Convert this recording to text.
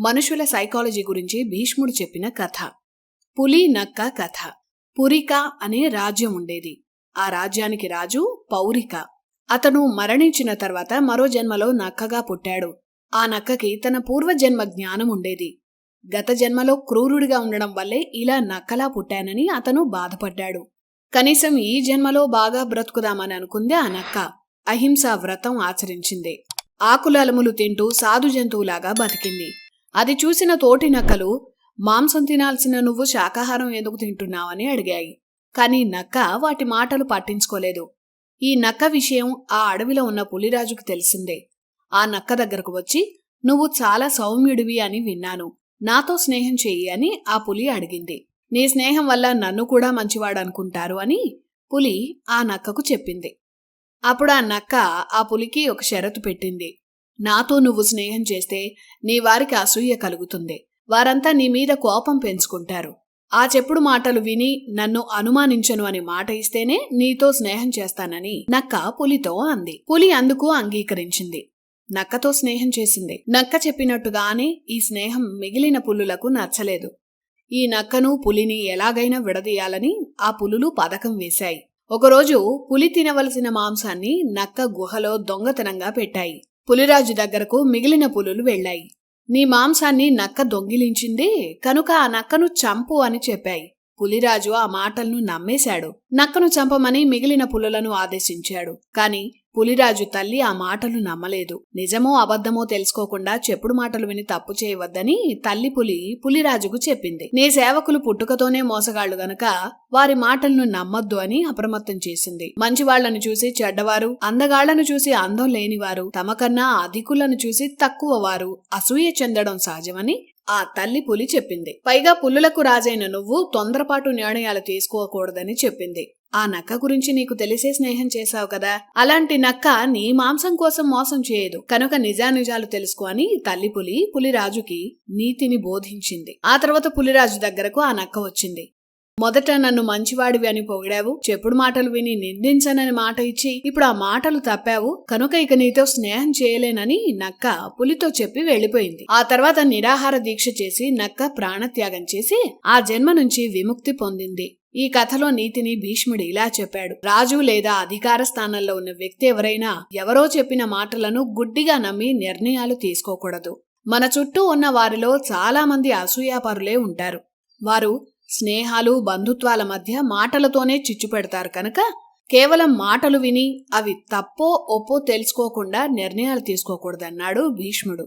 మనుషుల సైకాలజీ గురించి భీష్ముడు చెప్పిన కథ. పులి నక్క కథ. పురిక అనే రాజ్యం ఉండేది. ఆ రాజ్యానికి రాజు పౌరిక. అతను మరణించిన తర్వాత మరో జన్మలో నక్కగా పుట్టాడు. ఆ నక్కకి తన పూర్వజన్మ జ్ఞానం ఉండేది. గత జన్మలో క్రూరుడిగా ఉండడం వల్లే ఇలా నక్కలా పుట్టానని అతను బాధపడ్డాడు. కనీసం ఈ జన్మలో బాగా బ్రతుకుదామని అనుకుంది ఆ నక్క. అహింసా వ్రతం ఆచరించింది. ఆకులలములు తింటూ సాధు జంతువులాగా బతికింది. అది చూసిన తోటి నక్కలు మాంసం తినాల్సిన నువ్వు శాకాహారం ఎందుకు తింటున్నావని అడిగాయి. కానీ నక్క వాటి మాటలు పట్టించుకోలేదు. ఈ నక్క విషయం ఆ అడవిలో ఉన్న పులిరాజుకు తెలిసిందే. ఆ నక్క దగ్గరకు వచ్చి నువ్వు చాలా సౌమ్యుడివి అని విన్నాను. నాతో స్నేహం చెయ్యి అని ఆ పులి అడిగింది. నీ స్నేహం వల్ల నన్ను కూడా మంచివాడనుకుంటారు అని పులి ఆ నక్కకు చెప్పింది. అప్పుడు ఆ నక్క ఆ పులికి ఒక షరతు పెట్టింది. నాతో నువ్వు స్నేహం చేస్తే నీ వారికి అసూయ కలుగుతుంది. వారంతా నీ మీద కోపం పెంచుకుంటారు. ఆ చెప్పుడు మాటలు విని నన్ను అనుమానించను అని మాట ఇస్తేనే నీతో స్నేహం చేస్తానని నక్క పులితో అంది. పులి అందుకు అంగీకరించింది. నక్కతో స్నేహం చేసింది. నక్క చెప్పినట్టుగానే ఈ స్నేహం మిగిలిన పులులకు నచ్చలేదు. ఈ నక్కను పులిని ఎలాగైనా విడదీయాలని ఆ పులులు పథకం వేశాయి. ఒకరోజు పులి తినవలసిన మాంసాన్ని నక్క గుహలో దొంగతనంగా పెట్టాయి. పులిరాజు దగ్గరకు మిగిలిన పులులు వెళ్ళాయి. నీ మాంసాన్ని నక్క దొంగిలించింది కనుక ఆ నక్కను చంపు అని చెప్పాయి. పులిరాజు ఆ మాటలను నమ్మేశాడు. నక్కను చంపమని మిగిలిన పులులను ఆదేశించాడు. కాని పులిరాజు తల్లి ఆ మాటలు నమ్మలేదు. నిజమో అబద్ధమో తెలుసుకోకుండా చెప్పుడు మాటలు విని తప్పు చేయవద్దని తల్లి పులి పులిరాజుకు చెప్పింది. నీ సేవకులు పుట్టుకతోనే మోసగాళ్ళు గనక వారి మాటలను నమ్మొద్దు అని అప్రమత్తం చేసింది. మంచివాళ్ళను చూసి చెడ్డవారు అందగాళ్ళను చూసి అందం లేనివారు తమకన్నా అధికులను చూసి తక్కువ వారు అసూయ చెందడం సహజమని ఆ తల్లి పులి చెప్పింది. పైగా పుల్లులకు రాజైన నువ్వు తొందరపాటు నిర్ణయాలు తీసుకోకూడదని చెప్పింది. ఆ నక్క గురించి నీకు తెలిసే స్నేహం చేశావు కదా. అలాంటి నక్క నీ మాంసం కోసం మోసం చేయదు. కనుక నిజానిజాలు తెలుసుకో అని తల్లి పులి పులిరాజుకి నీతిని బోధించింది. ఆ తర్వాత పులిరాజు దగ్గరకు ఆ నక్క వచ్చింది. మొదట నన్ను మంచివాడివి అని పొగిడావు. చెప్పుడు మాటలు విని నిందించనని మాట ఇచ్చి ఇప్పుడు ఆ మాటలు తప్పావు. కనుక ఇక నీతో స్నేహం చేయలేనని నక్క పులితో చెప్పి వెళ్ళిపోయింది ఆ తర్వాత నిరాహార దీక్ష చేసి నక్క ప్రాణత్యాగం చేసి ఆ జన్మ నుంచి విముక్తి పొందింది. ఈ కథలో నీతిని భీష్ముడు ఇలా చెప్పాడు. రాజు లేదా అధికార స్థానంలో ఉన్న వ్యక్తి ఎవరైనా ఎవరో చెప్పిన మాటలను గుడ్డిగా నమ్మి నిర్ణయాలు తీసుకోకూడదు. మన చుట్టూ ఉన్న వారిలో చాలా మంది అసూయాపరులే ఉంటారు. వారు స్నేహాలు బంధుత్వాల మధ్య మాటలతోనే చిచ్చు పెడతారు కనుక కేవలం మాటలు విని అవి తప్పో ఒప్పో తెలుసుకోకుండా నిర్ణయాలు తీసుకోకూడదన్నాడు భీష్ముడు.